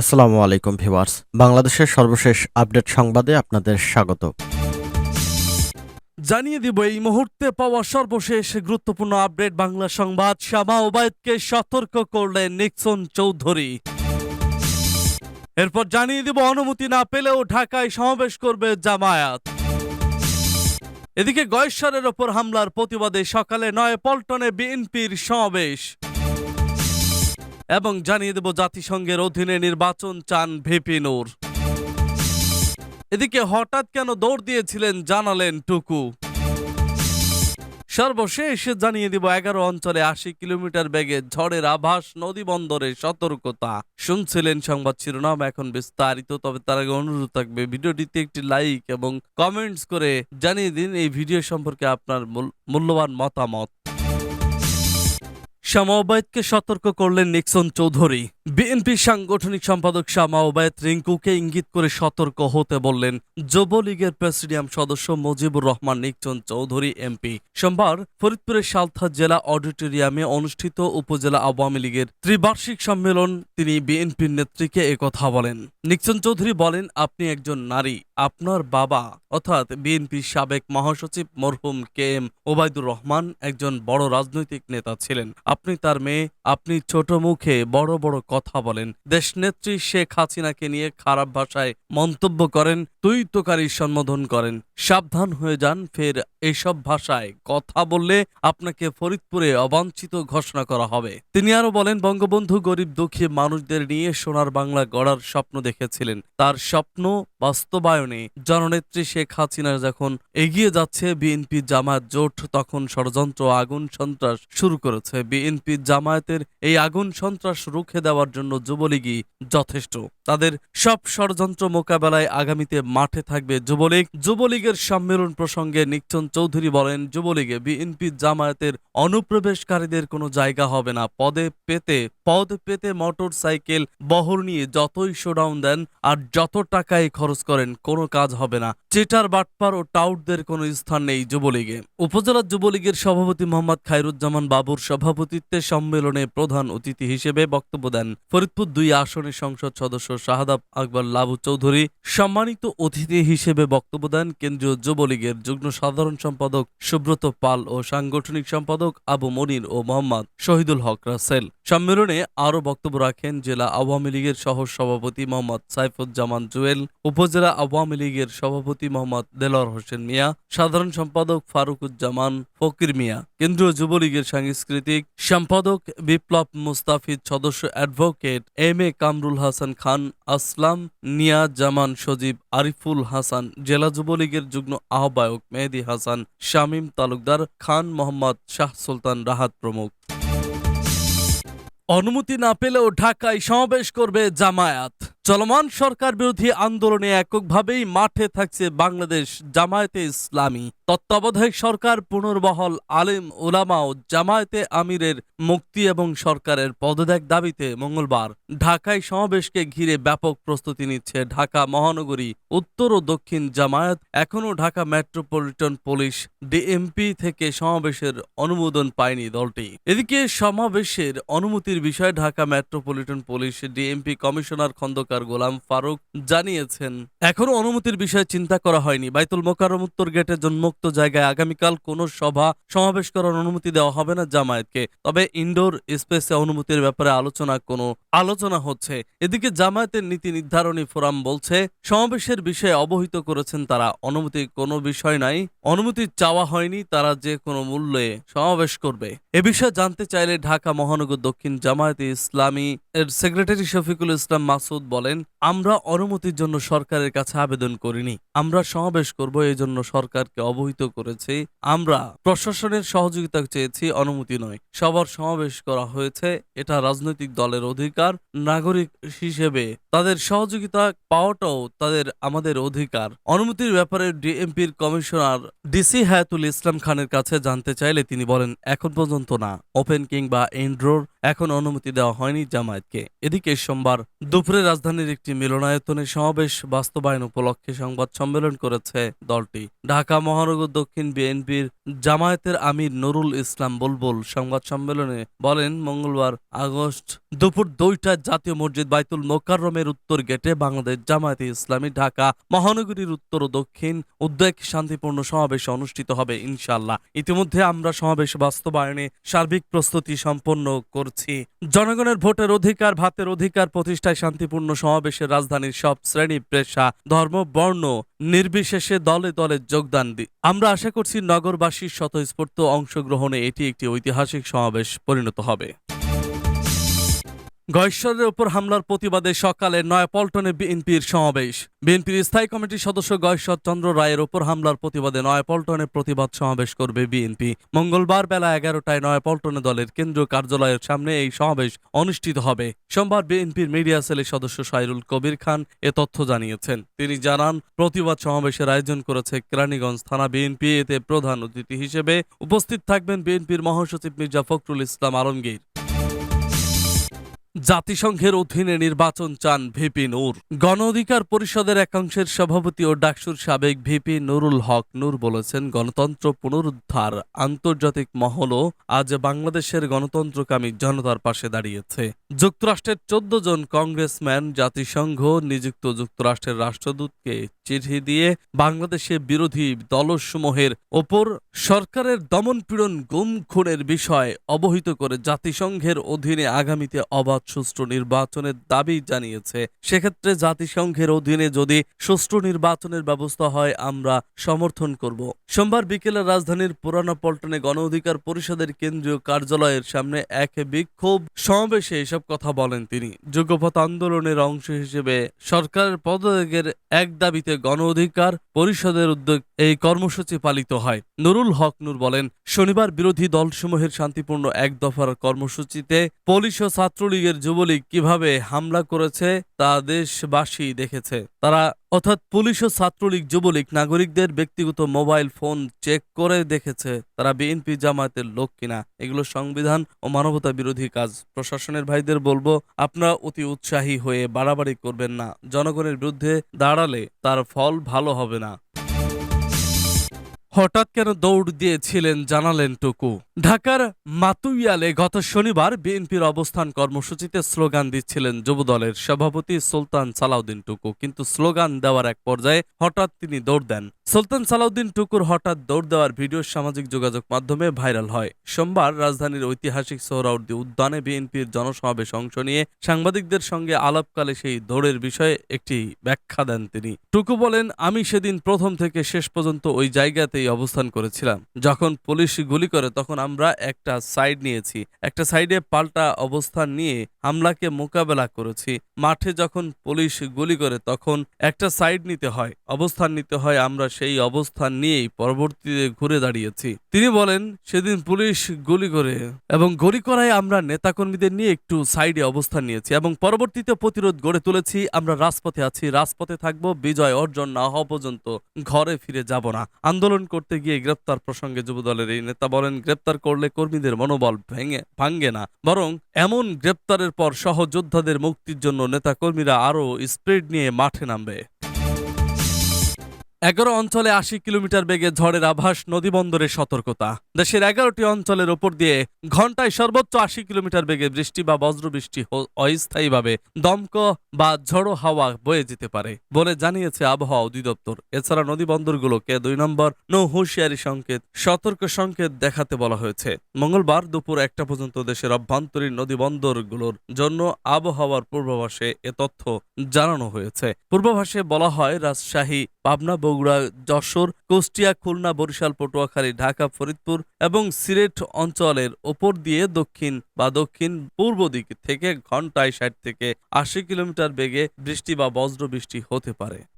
আসসালামু আলাইকুম ভিউয়ার্স। বাংলাদেশের সর্বশেষ আপডেট সংবাদে আপনাদের স্বাগত। জানিয়ে দিব, এই মুহূর্তে পাওয়া সর্বশেষ গুরুত্বপূর্ণ আপডেট বাংলা সংবাদ। শামা ওবায়দকে সতর্ক করলেন নিক্সন চৌধুরী। এরপর জানিয়ে দিব, অনুমতি না পেলেও ঢাকায় সমাবেশ করবে জামায়াত। এদিকে গয়েশ্বরের ওপর হামলার প্রতিবাদে সকালে নয় পল্টনে বিএনপির সমাবেশ। এবং জানিয়ে দেব জাতিসংঘের অধীনে নির্বাচন চান ভিপি নূর। এদিকে হঠাৎ কেন দৌড় দিয়েছিলেন জানালেন টুকু। সর্বশেষ জানিয়ে দিব এগারো অঞ্চলে আশি কিলোমিটার বেগে ঝড়ের আভাস, নদী বন্দরে সতর্কতা। শুনছিলেন সংবাদ শিরোনাম, এখন বিস্তারিত, তবে তার আগে অনুরোধ থাকবে, ভিডিওটিতে একটি লাইক এবং কমেন্টস করে জানিয়ে দিন এই ভিডিও সম্পর্কে আপনার মূল- মূল্যবান মতামত। শামা ওবায়দকে সতর্ক করলেন নিক্সন চৌধুরী। বিএনপি সাংগঠনিক সম্পাদক শামা ওবায়দ রিঙ্কুকে ইঙ্গিত করে সতর্ক হতে বললেন যুবলীগের প্রেসিডিয়াম সদস্য মুজিবুর রহমান নিক্সন চৌধুরী এমপি। সোমবার ফরিদপুরের সালথা জেলা অডিটোরিয়ামে অনুষ্ঠিত উপজেলা আওয়ামী লীগের ত্রিবার্ষিক সম্মেলন তিনি বিএনপির নেত্রীকে একথা বলেন। নিক্সন চৌধুরী বলেন, আপনি একজন নারী, আপনার বাবা, অর্থাৎ বিএনপির সাবেক মহাসচিব মরহুম কে এম ওবায়দুর রহমান একজন বড় রাজনৈতিক নেতা ছিলেন। আপনি তার মেয়ে, আপনি ছোট মুখে বড় বড় বলেন। দেশনেত্রী শেখ হাসিনাকে নিয়ে খারাপ ভাষায় মন্তব্য করেন তুই তোকারি সম্বোধন করেন। সাবধান হয়ে যান, ফের এসব ভাষায় কথা বললে আপনাকে ফরিদপুরে অবাঞ্ছিত ঘোষণা করা হবে। তিনি আরও বলেন, বঙ্গবন্ধু গরিব দুঃখী মানুষদের নিয়ে সোনার বাংলা গড়ার স্বপ্ন দেখেছিলেন। তার স্বপ্ন বাস্তবায়নে জননেত্রী শেখ হাসিনা যখন এগিয়ে যাচ্ছে, বিএনপি জামায়াত জোট তখন ষড়যন্ত্র, আগুন সন্ত্রাস শুরু করেছে। বিএনপি জামায়াতের এই আগুন সন্ত্রাস রুখে দেওয়ার জন্য যুবলীগই যথেষ্ট। তাদের সব ষড়যন্ত্র মোকাবেলায় আগামীতে মাঠে থাকবে যুবলীগ। যুবলীগের সম্মেলন প্রসঙ্গে নিকচন চৌধুরী বলেন, যুবলীগে বিএনপি জামায়াতের অনুপ্রবেশকারীদের কোনো জায়গা হবে না। পদে পেতে, পদ পেতে মোটর সাইকেল, বহর নিয়ে যতই শোডাউন দেন আর যত টাকাই খরচ করেন, কোনো কাজ হবে না। চেটার, বাটপার ও টাউটদের কোনো স্থান নেই যুবলীগে। উপজেলা যুবলীগের সভাপতি মোহাম্মদ খায়রুজ্জামান বাবুর সভাপতিত্বে সম্মেলনে প্রধান অতিথি হিসেবে বক্তব্য দেন। ফরিদপুর দুই আসনের সংসদ সদস্য শাহাদাব আকবর লাবু চৌধুরী সম্মানিত অতিথি হিসেবে বক্তব্য দেন কেন্দ্রীয় যুবলীগের যুগ্ম সাধারণ সম্পাদক সুব্রত পাল ও সাংগঠনিক সম্পাদক আবু মনির ও মোহাম্মদ শহীদুল হক রাসেল। সম্মেলনে আরও বক্তব্য রাখেন জেলা আওয়ামী লীগের সহ সভাপতি মোহাম্মদ সাইফুজ্জামান জুয়েল, উপজেলা আওয়ামী লীগের সভাপতি মোহাম্মদ দেলোয়ার হোসেন মিয়া, সাধারণ সম্পাদক ফারুকুজ্জামান ফকির মিয়া। কেন্দ্রীয় যুবলীগের সাংস্কৃতিক সম্পাদক বিপ্লব মুস্তাফিজ সদস্য advocate M A Kamrul Hasan Khan, Aslam Niya Zaman Sajib, Ariful Hasan, জেলা যুবলীগের যুগ্ম আহ্বায়ক মেহেদি হাসান, শামীম তালুকদার খান মোহাম্মদ শাহ সুলতান রাহাত প্রমুখ। অনুমতি না পেলেও ঢাকায় সমাবেশ করবে জামায়াত। চলমান সরকার বিরোধী আন্দোলনে এককভাবেই মাঠে থাকছে বাংলাদেশ জামায়াতে ইসলামী। তত্ত্বাবধায়ক সরকার পুনর্বহল আলেম ওলামা ও জামায়াতে আমিরের মুক্তি এবং সরকারের পদত্যাগ দাবিতে মঙ্গলবার ঢাকায় সমাবেশকে ঘিরে ব্যাপক প্রস্তুতি নিচ্ছে ঢাকা মহানগরী উত্তর ও দক্ষিণ জামায়াত। এখনও ঢাকা মেট্রোপলিটন পুলিশ ডিএমপি থেকে সমাবেশের অনুমোদন পায়নি দলটি। এদিকে সমাবেশের অনুমতির বিষয়ে Dhaka metropolitan police DMP commissioner Khandaker Golam Faruk জানিয়েছেন এখনও অনুমতির বিষয়ে চিন্তা করা হয়নি। বাইতুল মোকাররম উত্তর গেটের উন্মুক্ত জায়গায় আগামীকাল কোনো সভা সমাবেশ করার অনুমতি দেওয়া হবে না জামায়াতকে। তবে ইনডোর স্পেসে অনুমতির ব্যাপারে আলোচনা কোনো আলোচনা হচ্ছে। এদিকে জামায়াতের নীতি নির্ধারণী ফোরাম বলছে, সমাবেশের বিষয়ে অবহিত করেছেন তারা। অনুমতি কোনো বিষয় নাই। অনুমতি চাওয়া হয়নি, তারা যে কোনো মূল্যে সমাবেশ করবে। এ বিষয়ে জানতে চাইলে ঢাকা মহানগর দক্ষিণ জামায়াতে ইসলামী এর সেক্রেটারি শফিকুল ইসলাম মাসুদ বলেন আমরা অনুমতির জন্য সরকারের কাছে আবেদন করিনি। আমরা সমাবেশ করব, এই জন্য সরকারকে অবহিত করেছি। আমরা প্রশাসনের সহযোগিতা চেয়েছি, অনুমতি নয়। সবার সমাবেশ করা হয়েছে, এটা রাজনৈতিক দলের অধিকার, নাগরিক হিসেবে। তাদের সহযোগিতা পাওয়াটাও তাদের, আমাদের অধিকার। অনুমতির ব্যাপারে ডিএমপির কমিশনার ডিসি হায়াতুল ইসলাম খানের কাছে জানতে চাইলে তিনি বলেন, এখন পর্যন্ত না। ওপেন কিংবা ইনডোর এখন অনুমতি দেওয়া হয়নি জামায়াতকে। এদিকে সোমবার দুপুরে রাজধানীর একটি মিলনায়তনে সমাবেশ বাস্তবায়ন উপলক্ষে সংবাদ সম্মেলন করেছে দলটি। ঢাকা মহানগর দক্ষিণ বিএনপির জামায়াতের আমির নুরুল ইসলাম বুলবুল সংবাদ সম্মেলনে বলেন, মঙ্গলবার আগস্ট দুপুর দুইটায় জাতীয় মসজিদ বাইতুল মোকাররমের উত্তর গেটে বাংলাদেশ জামায়াতে ইসলামী ঢাকা মহানগরীর উত্তর ও দক্ষিণ উদ্বেগ শান্তিপূর্ণ সমাবেশ অনুষ্ঠিত হবে ইনশাল্লাহ ইতিমধ্যে আমরা সমাবেশ বাস্তবায়নে সার্বিক প্রস্তুতি সম্পন্ন করছি। জনগণের ভোটের অধিকার, ভাতের অধিকার, প্রতিষ্ঠায় শান্তিপূর্ণ সমাবেশের রাজধানীর সব শ্রেণি, পেশা, ধর্ম, বর্ণ নির্বিশেষে দলে দলে যোগদান দি। আমরা আশা করছি নগরবাসীর স্বতঃস্ফূর্ত অংশগ্রহণে এটি একটি ঐতিহাসিক সমাবেশ পরিণত হবে। গয়েশ্বরের ওপর হামলার প্রতিবাদে সকালে নয়াপল্টনে বিএনপির সমাবেশ। বিএনপির স্থায়ী কমিটির সদস্য গয়েশ্বর চন্দ্র রায়ের ওপর হামলার প্রতিবাদে নয়াপল্টনে প্রতিবাদ সমাবেশ করবে বিএনপি। মঙ্গলবার বেলা এগারোটায় নয়াপল্টনে দলের কেন্দ্রীয় কার্যালয়ের সামনে এই সমাবেশ অনুষ্ঠিত হবে। সোমবার বিএনপির মিডিয়া সেলের সদস্য সাইরুল কবির খান এ তথ্য জানিয়েছেন। তিনি জানান, প্রতিবাদ সমাবেশের আয়োজন করেছে কেরানীগঞ্জ থানা বিএনপি। এতে প্রধান অতিথি হিসেবে উপস্থিত থাকবেন বিএনপির মহাসচিব মির্জা ফখরুল ইসলাম আলমগীর। জাতিসংঘের অধীনে নির্বাচন চান ভিপি নূর। গণ অধিকার পরিষদের একাংশের সভাপতি ও ডাকসুর সাবেক ভিপি নুরুল হক নূর বলেছেন, গণতন্ত্র পুনরুদ্ধার আন্তর্জাতিক মহলও আজ বাংলাদেশের গণতন্ত্রকামী জনতার পাশে দাঁড়িয়েছে। যুক্তরাষ্ট্রের চোদ্দ জন কংগ্রেসম্যান জাতিসংঘ নিযুক্ত যুক্তরাষ্ট্রের রাষ্ট্রদূতকে চিঠি দিয়ে বাংলাদেশে বিরোধী দলসমূহের ওপর সরকারের দমনপীড়ন গুম খুনের বিষয় অবহিত করে জাতিসংঘের অধীনে আগামীতে অবাধ সুষ্ঠু নির্বাচনের দাবি জানিয়েছে। সেক্ষেত্রে জাতিসংঘের অধীনে যদি সুষ্ঠু নির্বাচনের ব্যবস্থা হয়, আমরা সমর্থন করব। সোমবার বিকেলে রাজধানীর পুরানো পল্টনে গণ অধিকার পরিষদের কেন্দ্রীয় কার্যালয়ের সামনে এক বিক্ষোভ সমাবেশে এসব কথা বলেন তিনি। যুগপথ আন্দোলনের অংশ হিসেবে সরকারের পদত্যাগের এক দাবিতে গণ অধিকার পরিষদের উদ্যোগ এই কর্মসূচি পালিত হয়। নুরুল হক নূর বলেন, শনিবার বিরোধী দলসমূহের শান্তিপূর্ণ এক দফার কর্মসূচিতে পুলিশ ও ছাত্রলীগের যুবলীগ কীভাবে হামলা করেছে তা দেশবাসী দেখেছে। তারা অর্থাৎ পুলিশ ও ছাত্রলীগ যুবলীগ নাগরিকদের ব্যক্তিগত মোবাইল ফোন চেক করে দেখেছে। তারা বিএনপি জামায়াতের লোক কিনা, এগুলো সংবিধান ও মানবতা বিরোধী কাজ। প্রশাসনের ভাইদের বলব, আপনারা অতি উৎসাহী হয়ে বাড়াবাড়ি করবেন না। জনগণের বিরুদ্ধে দাঁড়ালে তার ফল ভালো হবে না। হঠাৎ কেন দৌড় দিয়েছিলেন জানালেন টুকু। ঢাকার মাতুইয়ালে গত শনিবার বিএনপির অবস্থান কর্মসূচিতে স্লোগান দিচ্ছিলেন যুবদলের সভাপতি সুলতান সালাউদ্দিন টুকু। কিন্তু স্লোগান দেওয়ার এক পর্যায়ে হঠাৎ তিনি দৌড় দেন। সুলতান সালাউদ্দিন টুকুর হঠাৎ দৌড় দেওয়ার ভিডিও সামাজিক যোগাযোগ মাধ্যমে ভাইরাল হয়। সোমবার রাজধানীর ঐতিহাসিক সোহরাউদ্দি উদ্যানে বিএনপির জনসমাবেশ অংশ নিয়ে সাংবাদিকদের সঙ্গে আলাপকালে সেই দৌড়ের বিষয়ে একটি ব্যাখ্যা দেন তিনি। টুকু বলেন, আমি সেদিন প্রথম থেকে শেষ পর্যন্ত ওই জায়গাতেই অবস্থান করেছিলাম। যখন পুলিশ গুলি করে তখন আমরা একটা সাইড নিয়েছি। একটা সাইডে পাল্টা অবস্থান নিয়ে হামলাকে মোকাবেলা করেছি। মাঠে যখন পুলিশ গুলি করে তখন একটা সাইড নিতে হয়। অবস্থান নিতে হয় আমরা সেই অবস্থান নিয়েই পরবর্তীতে ঘুরে দাঁড়িয়েছি। তিনি বলেন, সেদিন পুলিশ গুলি করে এবং গুলি করায় আমরা নেতাকর্মীদের নিয়ে একটু সাইডে অবস্থান নিয়েছি এবং পরবর্তীতে প্রতিরোধ গড়ে তুলেছি। আমরা রাজপথে আছি, রাজপথে থাকব, বিজয় অর্জন না হওয়া পর্যন্ত ঘরে ফিরে যাব না। আন্দোলন করতে গিয়ে গ্রেপ্তার প্রসঙ্গে যুবদলের এই নেতা বলেন, গ্রেপ্তার করলে কর্মীদের মনোবল ভেঙে ভাঙ্গে না। বরং এমন গ্রেপ্তারের পর সহযোদ্ধাদের মুক্তির জন্য নেতাকর্মীরা আরও স্প্রেড নিয়ে মাঠে নামবে। এগারো অঞ্চলে আশি কিলোমিটার বেগে ঝড়ের আভাস নদীবন্দরে সতর্কতা। দেশের এগারোটি অঞ্চলের ওপর দিয়ে ঘন্টায় সর্বোচ্চ আশি কিলোমিটার বেগে বৃষ্টি বা বজ্রবৃষ্টি অস্থায়ীভাবে দমক বা ঝড়ো হাওয়া বয়ে যেতে পারে বলে জানিয়েছে আবহাওয়া অধিদপ্তর। এছাড়া নদীবন্দরগুলোকে দুই নম্বর নৌ হুঁশিয়ারি সংকেত, সতর্ক সংকেত দেখাতে বলা হয়েছে। মঙ্গলবার দুপুর একটা পর্যন্ত দেশের অভ্যন্তরীণ নদীবন্দরগুলোর জন্য আবহাওয়ার পূর্বাভাসে এ তথ্য জানানো হয়েছে। পূর্বাভাসে বলা হয়, রাজশাহী পাবনা, বগুড়া, যশোর, কুষ্টিয়া, খুলনা, বরিশাল, পটুয়াখালী, ঢাকা, ফরিদপুর এবং সিলেট অঞ্চলের ওপর দিয়ে দক্ষিণ বা দক্ষিণ পূর্ব দিক থেকে ঘন্টায় ষাট থেকে আশি কিলোমিটার বেগে বৃষ্টি বা বজ্র বৃষ্টি হতে পারে।